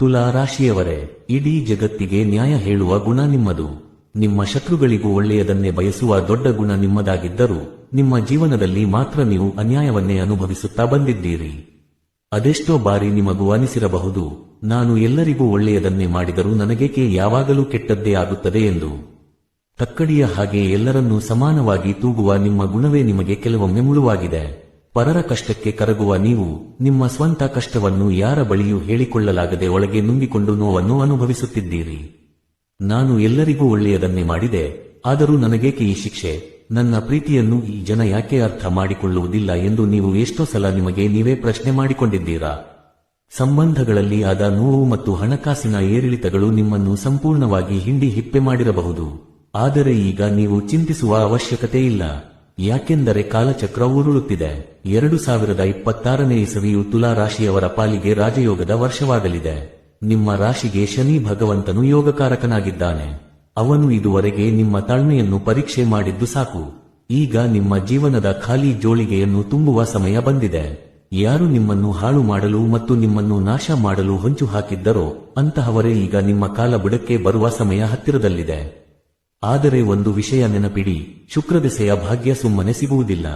ತುಲಾ ರಾಶಿಯವರೇ ಇಡೀ ಜಗತ್ತಿಗೆ ನ್ಯಾಯ ಹೇಳುವ ಗುಣ ನಿಮ್ಮದು. ನಿಮ್ಮ ಶತ್ರುಗಳಿಗೂ ಒಳ್ಳೆಯದನ್ನೇ ಬಯಸುವ ದೊಡ್ಡ ಗುಣ ನಿಮ್ಮದಾಗಿದ್ದರೂ, ನಿಮ್ಮ ಜೀವನದಲ್ಲಿ ಮಾತ್ರ ನೀವು ಅನ್ಯಾಯವನ್ನೇ ಅನುಭವಿಸುತ್ತಾ ಬಂದಿದ್ದೀರಿ. ಅದೆಷ್ಟೋ ಬಾರಿ ನಿಮಗೂ ಅನಿಸಿರಬಹುದು, ನಾನು ಎಲ್ಲರಿಗೂ ಒಳ್ಳೆಯದನ್ನೇ ಮಾಡಿದರೂ ನನಗೇಕೆ ಯಾವಾಗಲೂ ಕೆಟ್ಟದ್ದೇ ಆಗುತ್ತದೆ ಎಂದು. ತಕ್ಕಡಿಯ ಹಾಗೆ ಎಲ್ಲರನ್ನೂ ಸಮಾನವಾಗಿ ತೂಗುವ ನಿಮ್ಮ ಗುಣವೇ ನಿಮಗೆ ಕೆಲವೊಮ್ಮೆ ಮುಳುವಾಗಿದೆ. ಪರರ ಕಷ್ಟಕ್ಕೆ ಕರಗುವ ನೀವು, ನಿಮ್ಮ ಸ್ವಂತ ಕಷ್ಟವನ್ನು ಯಾರ ಬಳಿಯೂ ಹೇಳಿಕೊಳ್ಳಲಾಗದೆ ಒಳಗೆ ನುಂಗಿಕೊಂಡು ನೋವನ್ನು ಅನುಭವಿಸುತ್ತಿದ್ದೀರಿ. ನಾನು ಎಲ್ಲರಿಗೂ ಒಳ್ಳೆಯದನ್ನೇ ಮಾಡಿದೆ, ಆದರೂ ನನಗೇಕೆ ಈ ಶಿಕ್ಷೆ? ನನ್ನ ಪ್ರೀತಿಯನ್ನು ಈ ಜನ ಯಾಕೆ ಅರ್ಥ ಮಾಡಿಕೊಳ್ಳುವುದಿಲ್ಲ ಎಂದು ನೀವು ಎಷ್ಟೋ ಸಲ ನಿಮಗೆ ನೀವೇ ಪ್ರಶ್ನೆ ಮಾಡಿಕೊಂಡಿದ್ದೀರಾ? ಸಂಬಂಧಗಳಲ್ಲಿ ಆದ ನೋವು ಮತ್ತು ಹಣಕಾಸಿನ ಏರಿಳಿತಗಳು ನಿಮ್ಮನ್ನು ಸಂಪೂರ್ಣವಾಗಿ ಹಿಂಡಿ ಹಿಪ್ಪೆ ಮಾಡಿರಬಹುದು. ಆದರೆ ಈಗ ನೀವು ಚಿಂತಿಸುವ ಅವಶ್ಯಕತೆ ಇಲ್ಲ ಯಾಕೆಂದರೆ ಕಾಲಚಕ್ರ ಉರುಳುತ್ತಿದೆ. ಎರಡು ಸಾವಿರದ ಇಪ್ಪತ್ತಾರನೇ ಇಸವಿಯು ತುಲಾ ರಾಶಿಯವರ ಪಾಲಿಗೆ ರಾಜಯೋಗದ ವರ್ಷವಾಗಲಿದೆ. ನಿಮ್ಮ ರಾಶಿಗೆ ಶನಿ ಭಗವಂತನು ಯೋಗಕಾರಕನಾಗಿದ್ದಾನೆ. ಅವನು ಇದುವರೆಗೆ ನಿಮ್ಮ ತಾಳ್ಮೆಯನ್ನು ಪರೀಕ್ಷೆ ಮಾಡಿದ್ದು ಸಾಕು. ಈಗ ನಿಮ್ಮ ಜೀವನದ ಖಾಲಿ ಜೋಳಿಗೆಯನ್ನು ತುಂಬುವ ಸಮಯ ಬಂದಿದೆ. ಯಾರು ನಿಮ್ಮನ್ನು ಹಾಳು ಮಾಡಲು ಮತ್ತು ನಿಮ್ಮನ್ನು ನಾಶ ಮಾಡಲು ಹೊಂಚು ಹಾಕಿದ್ದರೋ, ಅಂತಹವರೇ ಈಗ ನಿಮ್ಮ ಕಾಲ ಬುಡಕ್ಕೆ ಬರುವ ಸಮಯ ಹತ್ತಿರದಲ್ಲಿದೆ. ಆದರೆ ಒಂದು ವಿಷಯ ನೆನಪಿಡಿ, ಶುಕ್ರದೆಸೆಯ ಭಾಗ್ಯ ಸುಮ್ಮನೆ ಸಿಗುವುದಿಲ್ಲ.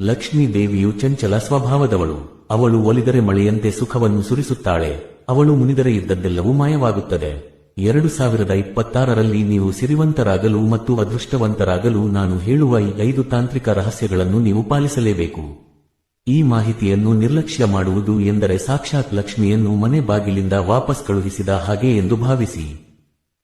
ಲಕ್ಷ್ಮೀ ದೇವಿಯು ಚಂಚಲ ಸ್ವಭಾವದವಳು. ಅವಳು ಒಲಿದರೆ ಮಳೆಯಂತೆ ಸುಖವನ್ನು ಸುರಿಸುತ್ತಾಳೆ. ಅವಳು ಮುನಿದರೆ ಇದ್ದದ್ದೆಲ್ಲವೂ ಮಾಯವಾಗುತ್ತದೆ. ಎರಡು ಸಾವಿರದ ಇಪ್ಪತ್ತಾರರಲ್ಲಿ ನೀವು ಸಿರಿವಂತರಾಗಲು ಮತ್ತು ಅದೃಷ್ಟವಂತರಾಗಲು ನಾನು ಹೇಳುವ ಈ ಐದು ತಾಂತ್ರಿಕ ರಹಸ್ಯಗಳನ್ನು ನೀವು ಪಾಲಿಸಲೇಬೇಕು. ಈ ಮಾಹಿತಿಯನ್ನು ನಿರ್ಲಕ್ಷ್ಯ ಮಾಡುವುದು ಎಂದರೆ ಸಾಕ್ಷಾತ್ ಲಕ್ಷ್ಮಿಯನ್ನು ಮನೆ ಬಾಗಿಲಿಂದ ವಾಪಸ್ ಕಳುಹಿಸಿದ ಹಾಗೆ ಎಂದು ಭಾವಿಸಿ.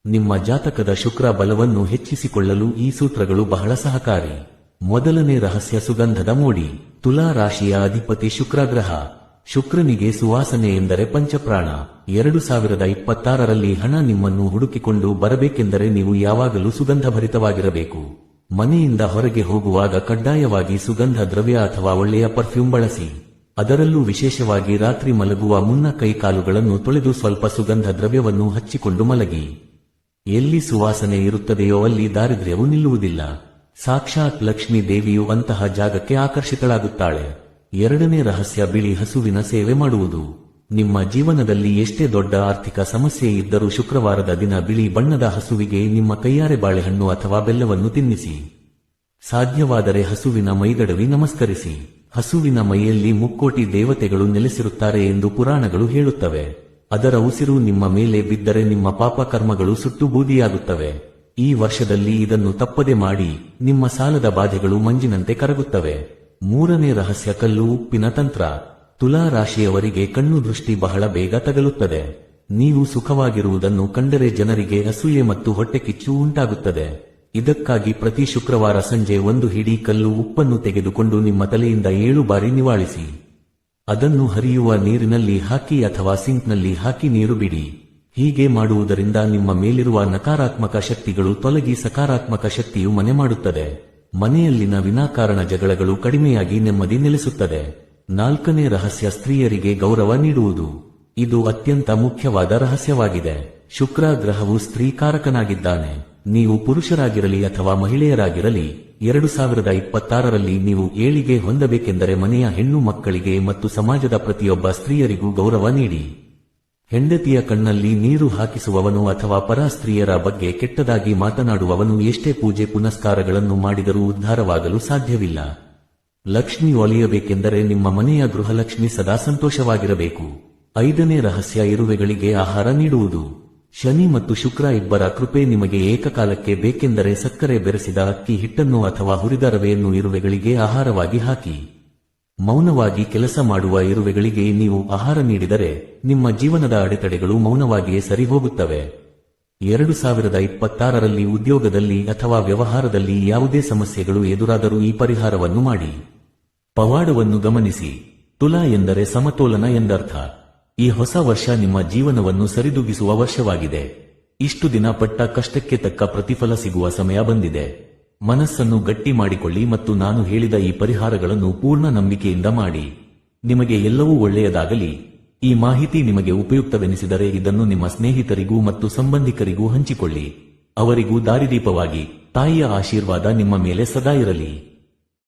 ನಿಮ್ಮ ಜಾತಕದ ಶುಕ್ರ ಬಲವನ್ನು ಹೆಚ್ಚಿಸಿಕೊಳ್ಳಲು ಈ ಸೂತ್ರಗಳು ಬಹಳ ಸಹಕಾರಿ. ಮೊದಲನೇ ರಹಸ್ಯ ಸುಗಂಧದ ಮೋಡಿ. ತುಲಾ ರಾಶಿಯ ಅಧಿಪತಿ ಶುಕ್ರಗ್ರಹ. ಶುಕ್ರನಿಗೆ ಸುವಾಸನೆ ಎಂದರೆ ಪಂಚಪ್ರಾಣ. ಎರಡು ಸಾವಿರದ ಇಪ್ಪತ್ತಾರರಲ್ಲಿ ಹಣ ನಿಮ್ಮನ್ನು ಹುಡುಕಿಕೊಂಡು ಬರಬೇಕೆಂದರೆ ನೀವು ಯಾವಾಗಲೂ ಸುಗಂಧಭರಿತವಾಗಿರಬೇಕು. ಮನೆಯಿಂದ ಹೊರಗೆ ಹೋಗುವಾಗ ಕಡ್ಡಾಯವಾಗಿ ಸುಗಂಧ ದ್ರವ್ಯ ಅಥವಾ ಒಳ್ಳೆಯ ಪರ್ಫ್ಯೂಮ್ ಬಳಸಿ. ಅದರಲ್ಲೂ ವಿಶೇಷವಾಗಿ ರಾತ್ರಿ ಮಲಗುವ ಮುನ್ನ ಕೈಕಾಲುಗಳನ್ನು ತೊಳೆದು ಸ್ವಲ್ಪ ಸುಗಂಧ ದ್ರವ್ಯವನ್ನು ಹಚ್ಚಿಕೊಂಡು ಮಲಗಿ. ಎಲ್ಲಿ ಸುವಾಸನೆ ಇರುತ್ತದೆಯೋ ಅಲ್ಲಿ ದಾರಿದ್ರ್ಯವು ನಿಲ್ಲುವುದಿಲ್ಲ. ಸಾಕ್ಷಾತ್ ಲಕ್ಷ್ಮೀ ದೇವಿಯು ಅಂತಹ ಜಾಗಕ್ಕೆ ಆಕರ್ಷಿತಳಾಗುತ್ತಾಳೆ. ಎರಡನೇ ರಹಸ್ಯ ಬಿಳಿ ಹಸುವಿನ ಸೇವೆ ಮಾಡುವುದು. ನಿಮ್ಮ ಜೀವನದಲ್ಲಿ ಎಷ್ಟೇ ದೊಡ್ಡ ಆರ್ಥಿಕ ಸಮಸ್ಯೆ ಇದ್ದರೂ ಶುಕ್ರವಾರದ ದಿನ ಬಿಳಿ ಬಣ್ಣದ ಹಸುವಿಗೆ ನಿಮ್ಮ ಕೈಯಾರೆ ಬಾಳೆಹಣ್ಣು ಅಥವಾ ಬೆಲ್ಲವನ್ನು ತಿನ್ನಿಸಿ. ಸಾಧ್ಯವಾದರೆ ಹಸುವಿನ ಮೈದಡವಿ ನಮಸ್ಕರಿಸಿ. ಹಸುವಿನ ಮೈಯಲ್ಲಿ ಮುಕ್ಕೋಟಿ ದೇವತೆಗಳು ನೆಲೆಸಿರುತ್ತಾರೆ ಎಂದು ಪುರಾಣಗಳು ಹೇಳುತ್ತವೆ. ಅದರ ಉಸಿರು ನಿಮ್ಮ ಮೇಲೆ ಬಿದ್ದರೆ ನಿಮ್ಮ ಪಾಪ ಕರ್ಮಗಳು ಸುಟ್ಟು ಬೂದಿಯಾಗುತ್ತವೆ ಈ ವರ್ಷದಲ್ಲಿ ಇದನ್ನು ತಪ್ಪದೆ ಮಾಡಿ, ನಿಮ್ಮ ಸಾಲದ ಬಾಧೆಗಳು ಮಂಜಿನಂತೆ ಕರಗುತ್ತವೆ. ಮೂರನೇ ರಹಸ್ಯ ಕಲ್ಲು ಉಪ್ಪಿನ ತಂತ್ರ. ತುಲಾ ರಾಶಿಯವರಿಗೆ ಕಣ್ಣು ದೃಷ್ಟಿ ಬಹಳ ಬೇಗ ತಗಲುತ್ತದೆ. ನೀವು ಸುಖವಾಗಿರುವುದನ್ನು ಕಂಡರೆ ಜನರಿಗೆ ಅಸೂಯೆ ಮತ್ತು ಹೊಟ್ಟೆ ಕಿಚ್ಚು ಉಂಟಾಗುತ್ತದೆ. ಇದಕ್ಕಾಗಿ ಪ್ರತಿ ಶುಕ್ರವಾರ ಸಂಜೆ ಒಂದು ಹಿಡಿ ಕಲ್ಲು ಉಪ್ಪನ್ನು ತೆಗೆದುಕೊಂಡು ನಿಮ್ಮ ತಲೆಯಿಂದ ಏಳು ಬಾರಿ ನಿವಾಳಿಸಿ. ಅದನ್ನು ಹರಿಯುವ ನೀರಿನಲ್ಲಿ ಹಾಕಿ ಅಥವಾ ಸಿಂಕ್ನಲ್ಲಿ ಹಾಕಿ ನೀರು ಬಿಡಿ. ಹೀಗೆ ಮಾಡುವುದರಿಂದ ನಿಮ್ಮ ಮೇಲಿರುವ ನಕಾರಾತ್ಮಕ ಶಕ್ತಿಗಳು ತೊಲಗಿ ಸಕಾರಾತ್ಮಕ ಶಕ್ತಿಯು ಮನೆ ಮಾಡುತ್ತದೆ. ಮನೆಯಲ್ಲಿನ ವಿನಾಕಾರಣ ಜಗಳಗಳು ಕಡಿಮೆಯಾಗಿ ನೆಮ್ಮದಿ ನೆಲೆಸುತ್ತದೆ. ನಾಲ್ಕನೇ ರಹಸ್ಯ ಸ್ತ್ರೀಯರಿಗೆ ಗೌರವ ನೀಡುವುದು. ಇದು ಅತ್ಯಂತ ಮುಖ್ಯವಾದ ರಹಸ್ಯವಾಗಿದೆ. ಶುಕ್ರ ಗ್ರಹವು ಸ್ತ್ರೀಕಾರಕನಾಗಿದ್ದಾನೆ. ನೀವು ಪುರುಷರಾಗಿರಲಿ ಅಥವಾ ಮಹಿಳೆಯರಾಗಿರಲಿ, ಎರಡು ಸಾವಿರದ ಇಪ್ಪತ್ತಾರರಲ್ಲಿ ನೀವು ಏಳಿಗೆ ಹೊಂದಬೇಕೆಂದರೆ ಮನೆಯ ಹೆಣ್ಣು ಮಕ್ಕಳಿಗೆ ಮತ್ತು ಸಮಾಜದ ಪ್ರತಿಯೊಬ್ಬ ಸ್ತ್ರೀಯರಿಗೂ ಗೌರವ ನೀಡಿ. ಹೆಂಡತಿಯ ಕಣ್ಣಲ್ಲಿ ನೀರು ಹಾಕಿಸುವವನು ಅಥವಾ ಪರ ಸ್ತ್ರೀಯರ ಬಗ್ಗೆ ಕೆಟ್ಟದಾಗಿ ಮಾತನಾಡುವವನು ಎಷ್ಟೇ ಪೂಜೆ ಪುನಸ್ಕಾರಗಳನ್ನು ಮಾಡಿದರೂ ಉದ್ಧಾರವಾಗಲು ಸಾಧ್ಯವಿಲ್ಲ. ಲಕ್ಷ್ಮಿ ಒಲಿಯಬೇಕೆಂದರೆ ನಿಮ್ಮ ಮನೆಯ ಗೃಹಲಕ್ಷ್ಮಿ ಸದಾ ಸಂತೋಷವಾಗಿರಬೇಕು. ಐದನೇ ರಹಸ್ಯ ಇರುವೆಗಳಿಗೆ ಆಹಾರ ನೀಡುವುದು. ಶನಿ ಮತ್ತು ಶುಕ್ರ ಇಬ್ಬರ ಕೃಪೆ ನಿಮಗೆ ಏಕಕಾಲಕ್ಕೆ ಬೇಕೆಂದರೆ ಸಕ್ಕರೆ ಬೆರೆಸಿದ ಅಕ್ಕಿ, ಹಿಟ್ಟನ್ನು ಅಥವಾ ಹುರಿದ ರವೆಯನ್ನು ಇರುವೆಗಳಿಗೆ ಆಹಾರವಾಗಿ ಹಾಕಿ. ಮೌನವಾಗಿ ಕೆಲಸ ಮಾಡುವ ಇರುವೆಗಳಿಗೆ ನೀವು ಆಹಾರ ನೀಡಿದರೆ ನಿಮ್ಮ ಜೀವನದ ಅಡೆತಡೆಗಳು ಮೌನವಾಗಿಯೇ ಸರಿಹೋಗುತ್ತವೆ. ಎರಡು ಸಾವಿರದ ಇಪ್ಪತ್ತಾರರಲ್ಲಿ ಉದ್ಯೋಗದಲ್ಲಿ ಅಥವಾ ವ್ಯವಹಾರದಲ್ಲಿ ಯಾವುದೇ ಸಮಸ್ಯೆಗಳು ಎದುರಾದರೂ ಈ ಪರಿಹಾರವನ್ನು ಮಾಡಿ. ಪವಾಡವನ್ನು ಗಮನಿಸಿ. ತುಲಾ ಎಂದರೆ ಸಮತೋಲನ ಎಂದರ್ಥ. ಈ ಹೊಸ ವರ್ಷ ನಿಮ್ಮ ಜೀವನವನ್ನು ಸರಿದೂಗಿಸುವ ವರ್ಷವಾಗಿದೆ. ಇಷ್ಟು ದಿನ ಪಟ್ಟ ಕಷ್ಟಕ್ಕೆ ತಕ್ಕ ಪ್ರತಿಫಲ ಸಿಗುವ ಸಮಯ ಬಂದಿದೆ. ಮನಸ್ಸನ್ನು ಗಟ್ಟಿ ಮಾಡಿಕೊಳ್ಳಿ ಮತ್ತು ನಾನು ಹೇಳಿದ ಈ ಪರಿಹಾರಗಳನ್ನು ಪೂರ್ಣ ನಂಬಿಕೆಯಿಂದ ಮಾಡಿ. ನಿಮಗೆ ಎಲ್ಲವೂ ಒಳ್ಳೆಯದಾಗಲಿ. ಈ ಮಾಹಿತಿ ನಿಮಗೆ ಉಪಯುಕ್ತವೆನಿಸಿದರೆ ಇದನ್ನು ನಿಮ್ಮ ಸ್ನೇಹಿತರಿಗೂ ಮತ್ತು ಸಂಬಂಧಿಕರಿಗೂ ಹಂಚಿಕೊಳ್ಳಿ. ಅವರಿಗೂ ದಾರಿದೀಪವಾಗಿ, ತಾಯಿಯ ಆಶೀರ್ವಾದ ನಿಮ್ಮ ಮೇಲೆ ಸದಾ ಇರಲಿ.